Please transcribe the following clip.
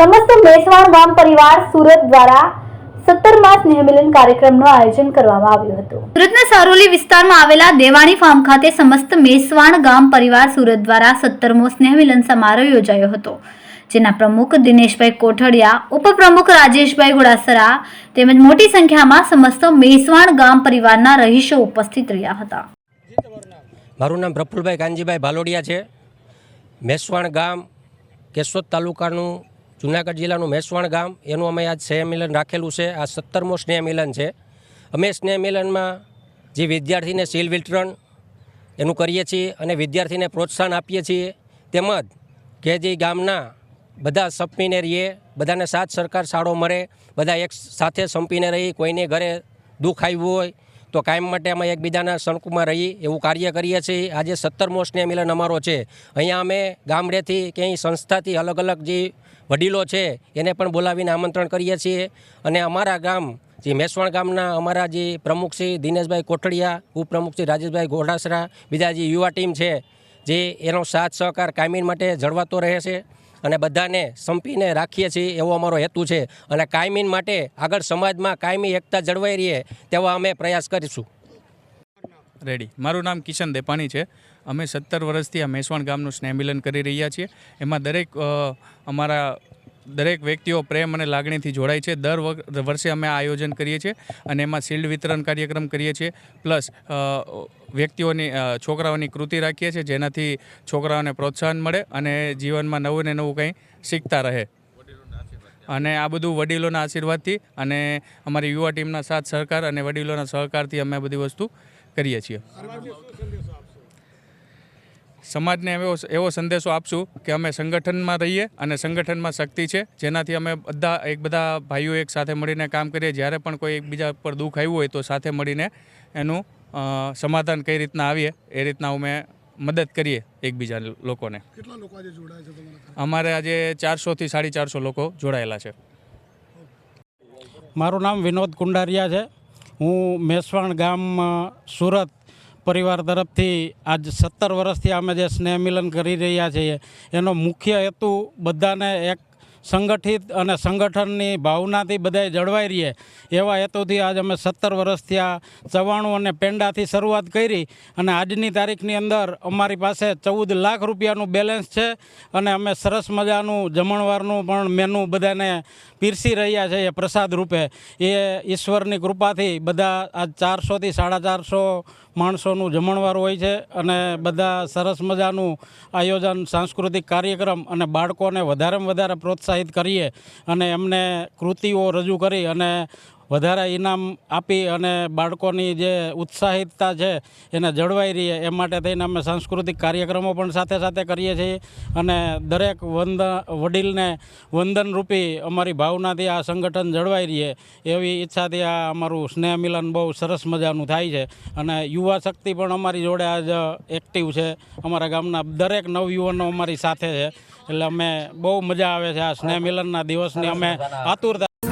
સમસ્ત મેસવાણ ગામ પરિવાર સુરત દ્વારા સત્તરમા સ્નેહમિલન કાર્યક્રમનું આયોજન કરવામાં આવ્યું હતું. સુરતના સારોલી વિસ્તારમાં આવેલા દેવાણી ફાર્મ ખાતે સમસ્ત મેસવાણ ગામ પરિવાર સુરત દ્વારા સત્તરમો સ્નેહમિલન સમારોહ યોજાયો હતો જેના પ્રમુખ દિનેશભાઈ કોઠડિયા ઉપપ્રમુખ રાજેશભાઈ ગુડાસરા તેમજ મોટી સંખ્યામાં સમસ્ત મેસવાણ ગામ પરિવારના રહીશો ઉપસ્થિત રહ્યા હતા. મારું નામ પ્રફુલભાઈ કાનજીભાઈ ભાલોડિયા છે. મેસવાણ ગામ કેશોદ તાલુકાનું જુનાગઢ જિલ્લાનું મેસવાણ ગામ, એનું અમે આજ સ્નેહ મિલન રાખેલું છે. આ સત્તરમો સ્નેહ મિલન છે. અમે સ્નેહ મિલનમાં જે વિદ્યાર્થીને સીલ વિતરણ એનું કરીએ છીએ અને વિદ્યાર્થીને પ્રોત્સાહન આપીએ છીએ, તેમજ કે જે ગામના બધા સંપીને રહીએ, બધાને સાથ સરકાર શાળો મળે, બધા એક સાથે સંપીને રહી કોઈને ઘરે દુઃખ આવ્યું હોય તો કાયમ માટે અમે એકબીજાના સણકુમાં રહી એવું કાર્ય કરીએ છીએ. આજે સત્તરમો સ્નેહ મિલન અમારો છે. અહીંયા અમે ગામડેથી ક્યાંય સંસ્થાથી અલગ અલગ જે વડીલો છે, એને પણ બોલાવીને આમંત્રણ કરીએ છીએ. અને અમારા ગામ, જે મેસવાણ ગામના અમારા જે પ્રમુખ શ્રી દિનેશભાઈ કોઠડિયા, ઉપપ્રમુખ શ્રી રાજેશભાઈ ઘોડાસરા બીજા જે યુવા ટીમ છે, જે એનો સાથ સહકાર કાયમી માટે જળવાતો રહે છે. અને બધાને સંપીને રાખીએ છીએ એવો અમારો હેતુ છે. અને કાયમીન માટે આગળ સમાજમાં કાયમી એકતા જળવાઈ રહીએ તેવા અમે પ્રયાસ કરીશું. રેડી. મારું નામ કિશન દેપાણી છે. અમે સત્તર વર્ષથી આ મેસવાણ ગામનું સ્નેહમિલન કરી રહ્યા છીએ. એમાં દરેક અમારા દરેક વ્યક્તિઓ પ્રેમ અને લાગણીથી જોડાય છે. દર વર્ષે અમે આ આયોજન કરીએ છીએ અને એમાં શિલ્ડ વિતરણ કાર્યક્રમ કરીએ છીએ. પ્લસ વ્યક્તિઓની છોકરાઓની કૃતિ રાખીએ છીએ જેનાથી છોકરાઓને પ્રોત્સાહન મળે અને જીવનમાં નવું ને નવું કંઈ શીખતા રહે. અને આ બધું વડીલોના આશીર્વાદથી અને અમારી યુવા ટીમના સાથ સહકાર અને વડીલોના સહકારથી અમે આ બધી વસ્તુ કરીએ છીએ. સમાજને એવો એવો સંદેશો આપશું કે અમે સંગઠનમાં રહીએ અને સંગઠનમાં શક્તિ છે. જેનાથી અમે બધા એક બધા ભાઈઓ એક સાથે મળીને કામ કરીએ. જ્યારે પણ કોઈ એકબીજા પર દુઃખ આવ્યું હોય તો સાથે મળીને એનું સમાધાન કઈ રીતના આવીએ એ રીતના અમે મદદ કરીએ એકબીજા લોકોને. કેટલા લોકો આજે જોડાયા છે તમારા અમારે આજે ચારસોથી સાડી ચારસો લોકો જોડાયેલા છે. મારું નામ વિનોદ કુંડારિયા છે. હું મેસવાણ ગામ સુરત પરિવાર તરફથી આજ સત્તર વર્ષથી અમે જે સ્નેહ મિલન કરી રહ્યા છીએ, એનો મુખ્ય હેતુ બધાને એક સંગઠિત અને સંગઠનની ભાવનાથી બધાએ જળવાઈ રહીએ. એવા હેતુથી આજ અમે સત્તર વર્ષથી આ ચવાણું અને પેંડાથી શરૂઆત કરી અને આજની તારીખની અંદર અમારી પાસે ચૌદ લાખ રૂપિયાનું બેલેન્સ છે અને અમે સરસ મજાનું જમણવારનું પણ મેનુ બધાને પીરસી રહ્યા છીએ પ્રસાદ રૂપે. એ ઈશ્વરની કૃપાથી બધા આજ ચારસોથી સાડા ચારસો માણસોનું જમણવાર હોય છે અને બધા સરસ મજાનું આયોજન, સાંસ્કૃતિક કાર્યક્રમ અને બાળકોને વધારેમાં વધારે પ્રોત્સાહિત કરીએ અને એમને કૃતિઓ રજૂ કરી અને વધારે ઇનામ આપી અને બાળકોની જે ઉત્સાહિતતા છે એને જળવાઈ રહીએ એ માટે થઈને અમે સાંસ્કૃતિક કાર્યક્રમો પણ સાથે સાથે કરીએ છીએ. અને દરેક વંદ, વડીલને વંદનરૂપી અમારી ભાવનાથી આ સંગઠન જળવાઈ રહીએ એવી ઈચ્છાથી આ અમારું સ્નેહ મિલન બહુ સરસ મજાનું થાય છે. અને યુવા શક્તિ પણ અમારી જોડે આજ એક્ટિવ છે. અમારા ગામના દરેક નવયુવાનો અમારી સાથે છે. એટલે અમે બહુ મજા આવે છે આ સ્નેહ મિલનના દિવસની. અમે આતુરતા